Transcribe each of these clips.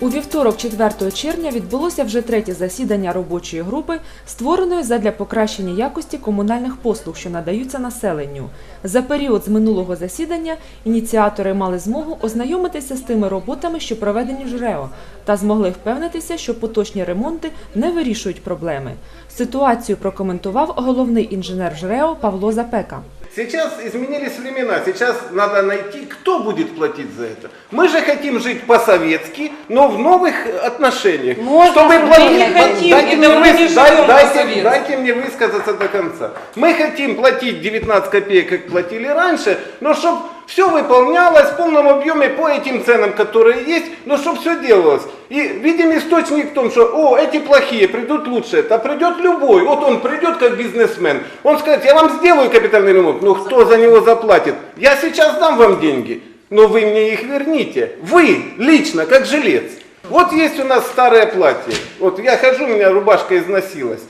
У вівторок, 4 червня, відбулося вже третє засідання робочої групи, створеної задля покращення якості комунальних послуг, що надаються населенню. За період з минулого засідання ініціатори мали змогу ознайомитися з тими роботами, що проведені ЖРЕО, та змогли впевнитися, що поточні ремонти не вирішують проблеми. Ситуацію прокоментував головний інженер ЖРЕО Павло Запека. Сейчас изменились времена, сейчас надо найти, кто будет платить за это. Мы же хотим жить по-советски, но в новых отношениях. Можно, Чтобы мы платить- не хотим, дайте, мне выс- дай- дайте, дайте мне высказаться до конца. Мы хотим платить 19 копеек, как платили раньше, но чтобы все выполнялось в полном объеме по этим ценам, которые есть, но чтобы все делалось. И видим источник в том, что, о, эти плохие, придут лучше. А придет любой, вот он придет как бизнесмен, он скажет, я вам сделаю капитальный ремонт, но кто за него заплатит? Я сейчас дам вам деньги, но вы мне их верните. Вы лично, как жилец. Вот есть у нас старое платье. Вот я хожу, у меня рубашка износилась.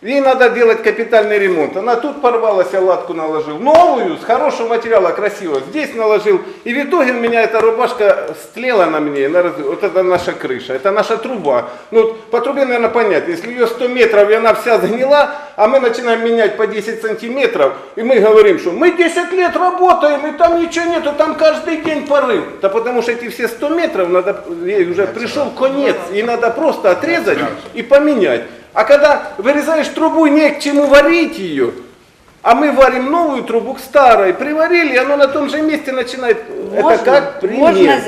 Ей надо делать капитальный ремонт. Она тут порвалась, я латку наложил. Новую, с хорошего материала, красиво. Здесь наложил. И в итоге у меня эта рубашка стлела на мне. она раз- Вот это наша крыша, это наша труба. Ну, вот по трубе, наверное, понятно. Если ее 100 метров, и она вся сгнила, а мы начинаем менять по 10 сантиметров, и мы говорим, что мы 10 лет работаем, и там ничего нету, там каждый день порыв. Да потому что эти все 100 метров, надо, ей уже пришел конец, и надо просто отрезать и поменять. А когда вырезаешь трубу, не к чему варить ее, а мы варим новую трубу к старой, приварили, и оно на том же месте начинает. Можно, Это как пример. можно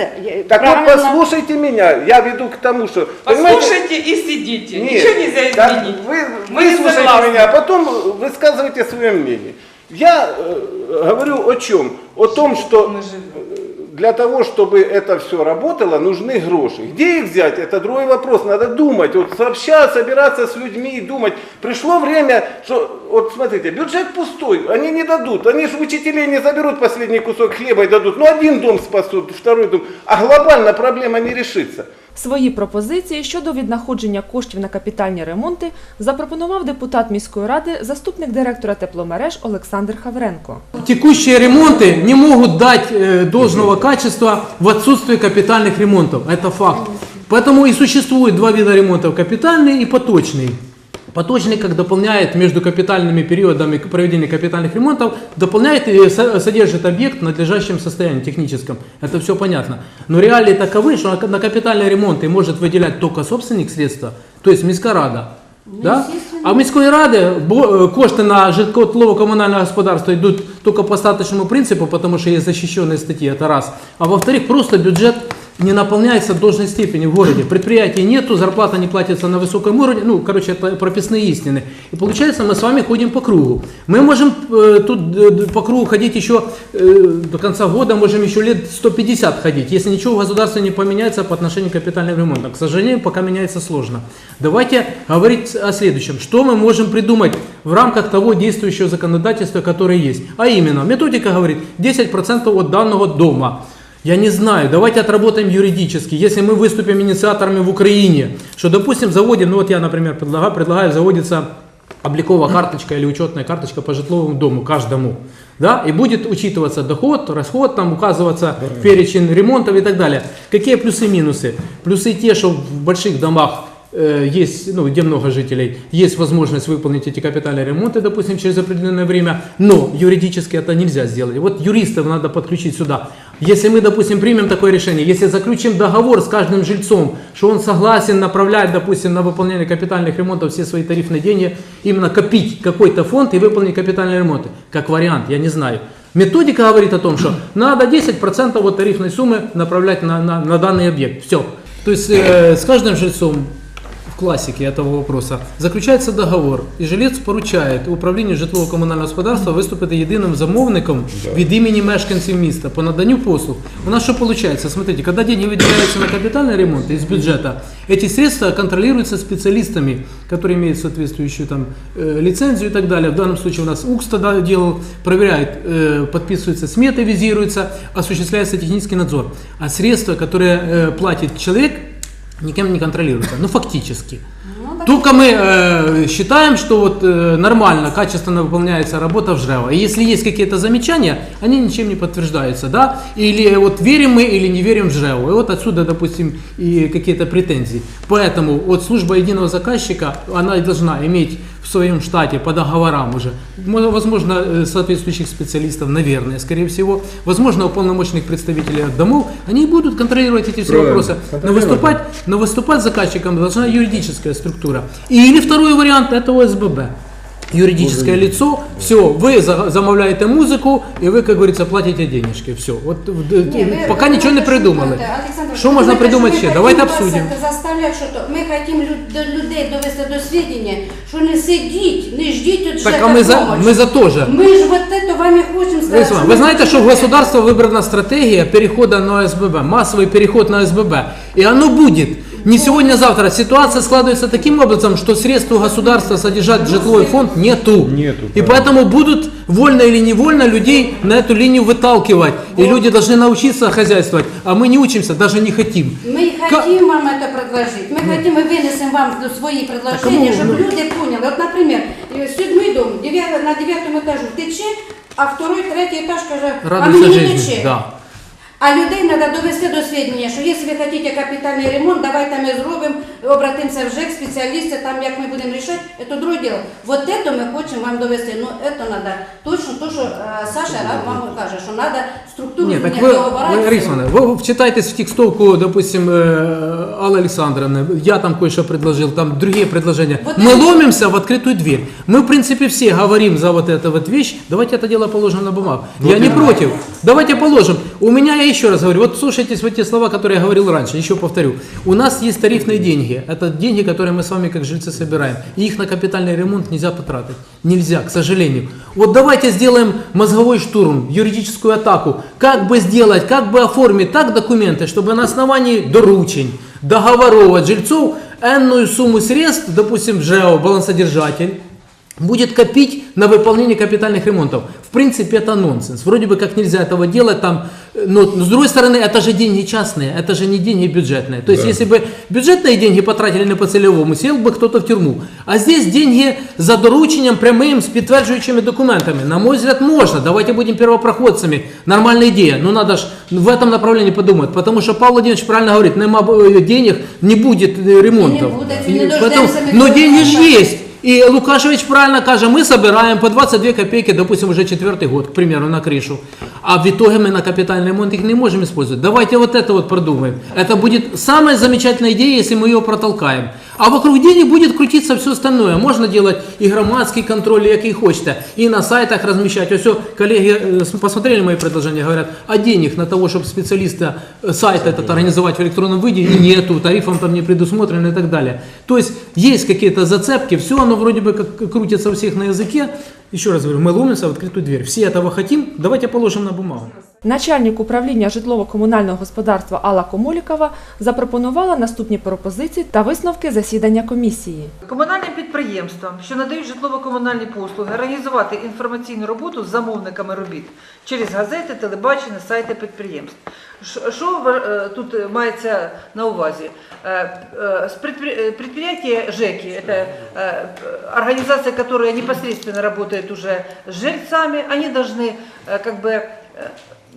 так вот правильно. послушайте меня, я веду к тому, что... Послушайте и сидите. нет, Ничего нельзя так изменить. Вы, Мы выслушайте согласны. меня, а потом высказывайте свое мнение. Я э, говорю о чем? О том, что Мы живем. Для того, чтобы это все работало, нужны гроши. Где их взять, это другой вопрос. Надо думать, вот сообща, собираться с людьми и думать. Пришло время, что, вот смотрите, бюджет пустой, они не дадут. Они же учителей не заберут последний кусок хлеба и дадут. Ну, один дом спасут, второй дом. А глобально проблема не решится. Свої пропозиції щодо віднаходження коштів на капітальні ремонти запропонував депутат міської ради, заступник директора тепломереж Олександр Хавренко. Текущие ремонты не могут дать э, должного качества в отсутствие капитальных ремонтов. Это факт. Поэтому и существует два вида ремонтов. Капитальный и поточный. Поточный, как дополняет между капитальными периодами к- проведения капитальных ремонтов, дополняет и со- содержит объект в надлежащем состоянии техническом. Это все понятно. Но реалии таковы, что на- на капитальные ремонты может выделять только собственник средства, то есть міська Да? А в міської ради бо- е, кошти на житлово-комунальне господарство йдуть тільки по статичному принципу, тому що є захищені статті, це раз. А во-вторых, просто бюджет не наполняется в должной степени в городе. Предприятий нету, зарплата не платится на высоком уровне. Ну, короче, это прописные истины. И получается, мы с вами ходим по кругу. Мы можем э, тут э, по кругу ходить еще э, до конца года, можем еще лет 150 ходить, если ничего в государстве не поменяется по отношению к капитальным ремонтам. К сожалению, пока меняется сложно. Давайте говорить о следующем. Что мы можем придумать в рамках того действующего законодательства, которое есть? А именно, методика говорит 10% от данного дома. Я не знаю, давайте отработаем юридически. Если мы выступим инициаторами в Украине, что, допустим, заводим, ну вот я, например, предлагаю, предлагаю заводится обликовая карточка или учетная карточка по житловому дому каждому. Да, и будет учитываться доход, расход, там указываться перечень ремонтов и так далее. Какие плюсы и минусы? Плюсы те, что в больших домах э, есть, ну, где много жителей, есть возможность выполнить эти капитальные ремонты, допустим, через определенное время, но юридически это нельзя сделать. Вот юристов надо подключить сюда. Если мы, допустим, примем такое решение, если заключим договор с каждым жильцом, что он согласен направлять, допустим, на выполнение капитальных ремонтов все свои тарифные деньги, именно копить какой-то фонд и выполнить капитальные ремонты, как вариант, я не знаю. Методика говорит о том, что надо 10% от тарифной суммы направлять на, на, на данный объект. Все. То есть э, с каждым жильцом в классике этого вопроса заключается договор, і жилець поручає управлінню житлово-комунального господарства виступити єдиним замовником від імені мешканців міста по наданню послуг. У нас что получается? Смотрите, когда деньги выделяются на капитальный ремонт из бюджета, эти средства контролируются специалистами, которые имеют соответствующую там э, лицензию и так далее. В данном случае у нас УКС тогда делал, проверяет, э, подписываются сметы, визируются, осуществляется технический надзор. А средства, которые э, платит человек, никем не контролируется. Ну, фактически. Ну, так Только мы э, считаем, что вот э, нормально, качественно выполняется работа в ЖРЭВО. И если есть какие-то замечания, они ничем не подтверждаются, да? Или вот верим мы или не верим в ЖРЭВО. И вот отсюда, допустим, и какие-то претензии. Поэтому вот служба единого заказчика, она и должна иметь в своем штате по договорам уже, мо- возможно, э, соответствующих специалистов, наверное, скорее всего, возможно, уполномоченных представителей от домов, они и будут контролировать эти все Правильно. вопросы. Но выступать, но выступать заказчиком должна юридическая структура. Или второй вариант это ОСББ. Юридическое лицо, все, вы за- замовляете музыку, и вы, как говорится, платите денежки. Все. Вот э, Ні, ви- пока ви ничего не думаєте, придумали. що, Олександр, Що ви можна думаєте, придумати що ще? ми Давайте хотімо вас обсудимо. це Заставляти, що то. Ми хочемо лю- до людей довести до свідчення, що не сидіть, не ждіть от Так, ЖЕКа а мы за, помощи. мы за то же. Ми ж вот это вам і хочемо сказати. Лариса Ивановна, ми Вы знаете, что в хочемо- государство выбрана стратегия перехода на СББ, массовый переход на СББ. И оно будет. Не сегодня, а завтра. Ситуация складывается таким образом, что средств у государства содержать жилой фонд нету. Нету, И поэтому будут вольно или невольно людей на эту линию выталкивать. И люди должны научиться хозяйствовать. А мы не учимся, даже не хотим. Ми Ка- хотим вам это предложить. Мы хотим, мы вынесем вам свои предложения, чтобы люди поняли. Вот, например, э, седьмой дом, девя- на девятом этаже тече, а второй, третий этаж каже, а Радуйся мені не жизни. тече. Да. А людей треба довести до свідчення, що якщо ви хочете капітальний ремонт, давайте ми зробимо, обратимося в ЖЕК, спеціалісти, там як ми будемо рішати, це друге діло. Вот это ми хочемо вам довести. Ну, це треба точно то, що е, Саша Рад вам каже, що треба структуру Нет, так зміняти, вы, договора і вы, все. Лариса Ивановна, вы вчитайтесь в текстовку, допустим, э, Аллы Александровны, я там кое-что предложил, там другие предложения. Вот мы это- ломимся в открытую дверь. Мы, в принципе, все говорим за вот эту вот вещь, давайте это дело положим на бумагу. я не против, давайте положим. У меня, я еще раз говорю, вот слушайтесь вот те слова, которые я говорил раньше, еще повторю. У нас есть тарифные деньги, это деньги, которые мы с вами как жильцы собираем. И их на капитальный ремонт нельзя потратить. Нельзя, к сожалению. Вот давайте сделаем мозговой штурм, юридическую атаку. Как бы сделать, как бы оформить так документы, чтобы на основании доручень, договоров от жильцов энную сумму средств, допустим, ЖЭО, балансодержатель, будет копить на выполнение капитальных ремонтов. В принципе, это нонсенс. Вроде бы как нельзя этого делать там, э, но с другой стороны, это же деньги частные, это же не деньги бюджетные. То есть, если бы бюджетные деньги потратили не по целевому, сел бы кто-то в тюрьму. А здесь деньги за доручением прямым, с подтверждающими документами. На мой взгляд, можно. Давайте будем первопроходцами. Нормальная идея. Но надо же в этом направлении подумать. Потому что Павел Владимирович правильно говорит, нема э, денег, не будет э, ремонтов. будет, не поэтому- но деньги же есть. И Лукашевич правильно каже, мы собираем по 22 копейки, допустим, уже четвертый год, к примеру, на крышу. А в итоге мы на капитальный ремонт их не можем использовать. Давайте вот это вот продумаем. Это будет самая замечательная идея, если мы ее протолкаем. А вокруг денег будет крутиться все остальное. Можно делать и громадский контроль, який хочете, и на сайтах размещать. Вот все, коллеги э, с- посмотрели мои предложения, говорят, а денег на того, чтобы специалиста э, сайт этот организовать в электронном виде, и нету, тарифом там не предусмотрено и так далее. То есть есть какие-то зацепки, все оно вроде бы как крутится у всех на языке. Еще раз говорю, мы ломимся в открытую дверь. Все этого хотим, давайте положим на бумагу. Начальник управління житлово-комунального господарства Алла Комолікова запропонувала наступні пропозиції та висновки засідання комісії. Комунальним підприємствам, що надають житлово-комунальні послуги, організувати інформаційну роботу з замовниками робіт через газети, телебачення, сайти підприємств. Ш- Що ва- е, тут е, мається на увазі? Е, е, С предпри- э, предприятия ЖЭКи, это э, организация, которая непосредственно работает уже с жильцами, они должны э, как бы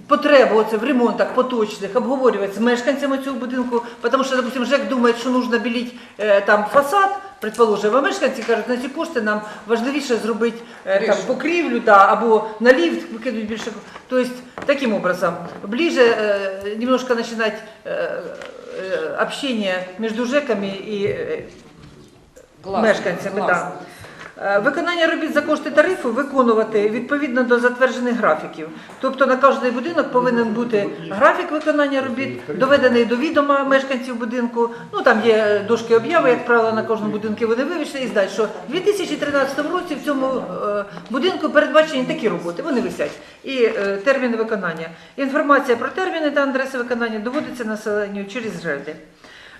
потребу оце в ремонтах поточних обговорювати з мешканцями цього будинку, тому що, допустим, ЖЕК думає, що потрібно білити е, там фасад, предположимо, а мешканці кажуть, на ці кошти нам важливіше зробити е, там, покрівлю да, або на ліфт викидуть більше. Тобто, таким образом, ближе е, немножко починати е, між ЖЕКами і е, мешканцями. Да. Е, Виконання робіт за кошти тарифу виконувати відповідно до затверджених графіків. Тобто на кожний будинок повинен бути графік виконання робіт, доведений до відома мешканців будинку. Ну там є дошки обяви, як правило, на кожному будинку вони вивішені і знають, що в 2013 році в цьому е, будинку передбачені такі роботи. Вони висять. І е, терміни виконання. Інформація про терміни та адреси виконання доводиться населенню через ЖЕДи.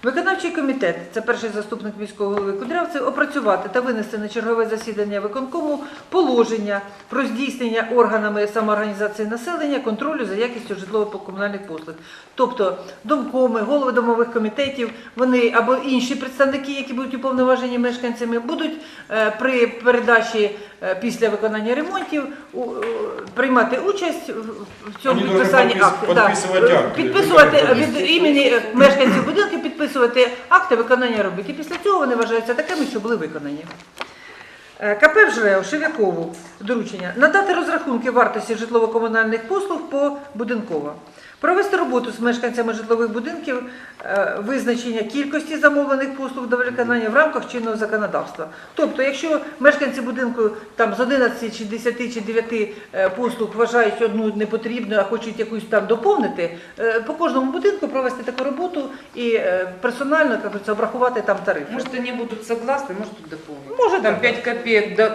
Виконавчий комітет, це перший заступник міського голови Кудрявцев, опрацювати та винести на чергове засідання виконкому положення про здійснення органами самоорганізації населення контролю за якістю житлово-комунальних послуг. Тобто домкоми, голови домових комітетів, вони або інші представники, які будуть уповноважені мешканцями, будуть е, при передачі після виконання ремонтів приймати участь в- цьому підписанні підпис- підписувати. Підписувати від імені мешканців будинку підписувати акти виконання робіт. І після цього вони вважаються такими, що були виконані. Е, КП «Вжрео» Шевякову доручення надати розрахунки вартості житлово-комунальних послуг по будинково. Провести роботу з мешканцями житлових будинків, е, визначення кількості замовлених послуг до виконання в рамках чинного законодавства. Тобто, якщо мешканці будинку там з 11 чи 10 чи 9 е, послуг вважають одну непотрібною, а хочуть якусь там доповнити, е, по кожному будинку провести таку роботу і персонально як говориться, обрахувати там тарифи. Может, они будут согласны, может, тут дополнить. Может, там 5 копеек до-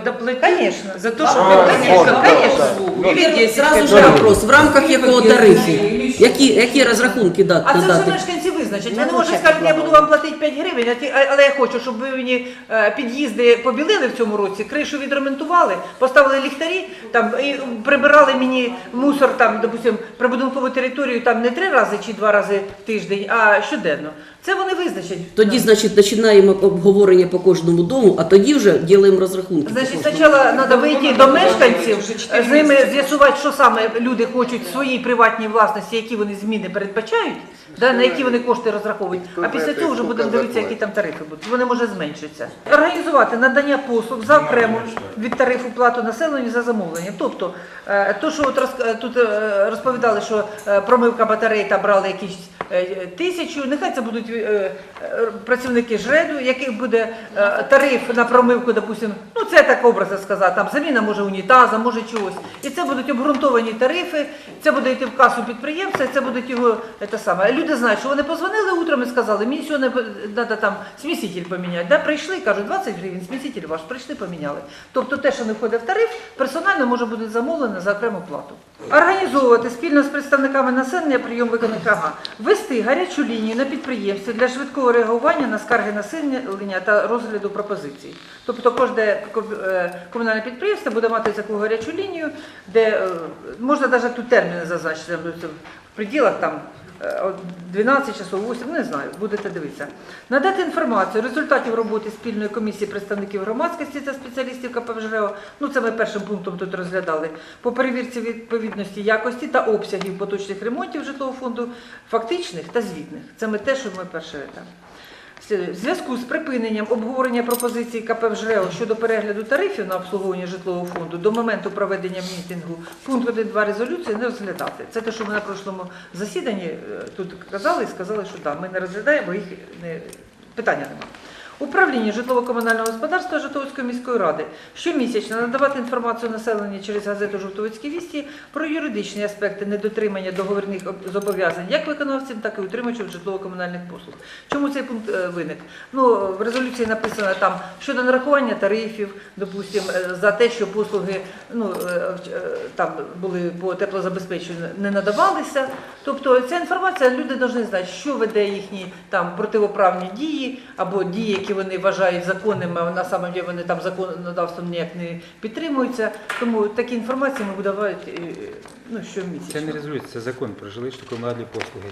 за то, что А, выполнить можно, конечно. услугу. Или 10 Зразу ж вопрос, в рамках якого тарифу? Які, які розрахунки да- А це вже додати? мешканці визначать. Ну, Вони можуть сказати, я буду вам платити 5 гривень, а ті- а- але я хочу, щоб ви мені е, під'їзди побілили в цьому році, кришу відремонтували, поставили ліхтарі, там і прибирали мені мусор там, допустим, прибудинкову територію там не три рази чи два рази в тиждень, а щоденно. Це вони визначать. Тоді, значить, починаємо обговорення по кожному дому, а тоді вже ділимо розрахунки. Значить, спочатку треба вийти до мешканців, з ними з'ясувати, що саме люди хочуть в своїй приватній власності, які вони зміни передбачають, да, на які вони кошти розраховують. А після цього вже будемо дивитися, які там тарифи будуть. Вони може зменшаться. Організувати надання послуг за окремо від тарифу плату населенню за замовлення. Тобто, е, то, що от роз- е, тут е, розповідали, що промивка батарей та брали якісь тисячу, нехай це будуть працівники ЖРЕДу, яких буде тариф на промивку, допустим, ну це так образно сказати, там заміна може унітаза, може чогось. І це будуть обґрунтовані тарифи, це буде йти в касу підприємця, це будуть його те саме. Люди знають, що вони позвонили утром і сказали, мені сьогодні треба там сміситель поміняти. Да, прийшли, кажуть, 20 гривень, сміситель ваш, прийшли, поміняли. Тобто те, що не входить в тариф, персонально може бути замовлено за окрему плату. Організовувати спільно з представниками населення прийом виконаних ага. Вести гарячу лінію на підприємстві для швидкого реагування на скарги населення та розгляду пропозицій. Тобто кожне е, комунальне підприємство буде мати таку гарячу лінію, де е, можна навіть тут терміни зазначити в там. е, 12 часов, 8, не знаю, будете дивитися. Надати інформацію результатів роботи спільної комісії представників громадськості та спеціалістів КПЖРО, ну це ми першим пунктом тут розглядали, по перевірці відповідності якості та обсягів поточних ремонтів житлового фонду, фактичних та звітних. Це ми те, що ми перше. В зв'язку з припиненням обговорення пропозицій КП «Вжрео» щодо перегляду тарифів на обслуговування житлового фонду до моменту проведення мітингу пункт 1.2 резолюції не розглядати. Це те, що ми на прошлому засіданні е, тут казали і сказали, що так, ми не розглядаємо, їх не, питання немає. Управління житлово-комунального господарства Житомирської міської ради щомісячно надавати інформацію населенню через газету «Жовтовицькі вісті» про юридичні аспекти недотримання договірних зобов'язань як виконавців, так і утримувачів житлово-комунальних послуг. Чому цей пункт е, виник? Ну, в резолюції написано там щодо нарахування тарифів, допустим, е, за те, що послуги ну, е, там були по теплозабезпеченню не надавалися. Тобто ця інформація люди повинні знати, що веде їхні там противоправні дії або дії, які вони вважають законними, а на самом деле вони там законодавством ніяк не підтримуються. Тому такі інформації ми будемо давати ну, ну, Це не резолюція, це закон про жилищно-комунальні послуги.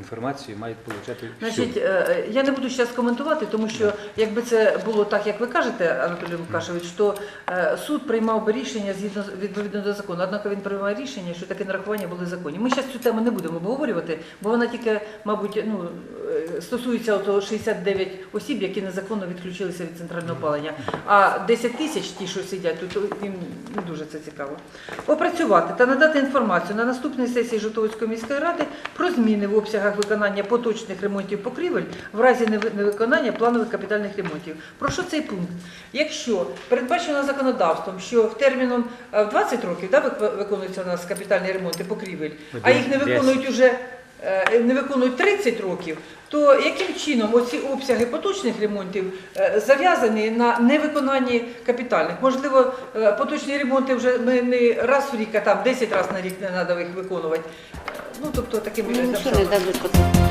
Інформацію мають отримати. Значить, е, я не буду зараз коментувати, тому що якби це було так, як ви кажете, Анатолій Лукашевич, то е, суд приймав би рішення згідно відповідно до закону. Однак він приймає рішення, що таке нарахування були законні. Ми зараз цю тему не будемо обговорювати, бо вона тільки, мабуть, ну е, стосується ото 69 осіб, які незаконно відключилися від центрального опалення. А 10 тисяч, ті, що сидять, тут їм не дуже це цікаво. Опрацювати та надати інформацію на наступній сесії Житомирської міської ради про зміни в обсягах виконання поточних ремонтів покрівель в разі невиконання планових капітальних ремонтів. Про що цей пункт? Якщо передбачено законодавством, що в терміном е, в 20 років да, виконуються у нас капітальні ремонти покрівель, а їх не виконують уже е, не виконують 30 років, то яким чином оці обсяги поточних ремонтів е, зав'язані на невиконанні капітальних? Можливо, поточні ремонти вже ми не раз в рік, а там 10 разів на рік не треба їх виконувати. Ну, тобто таким Ну,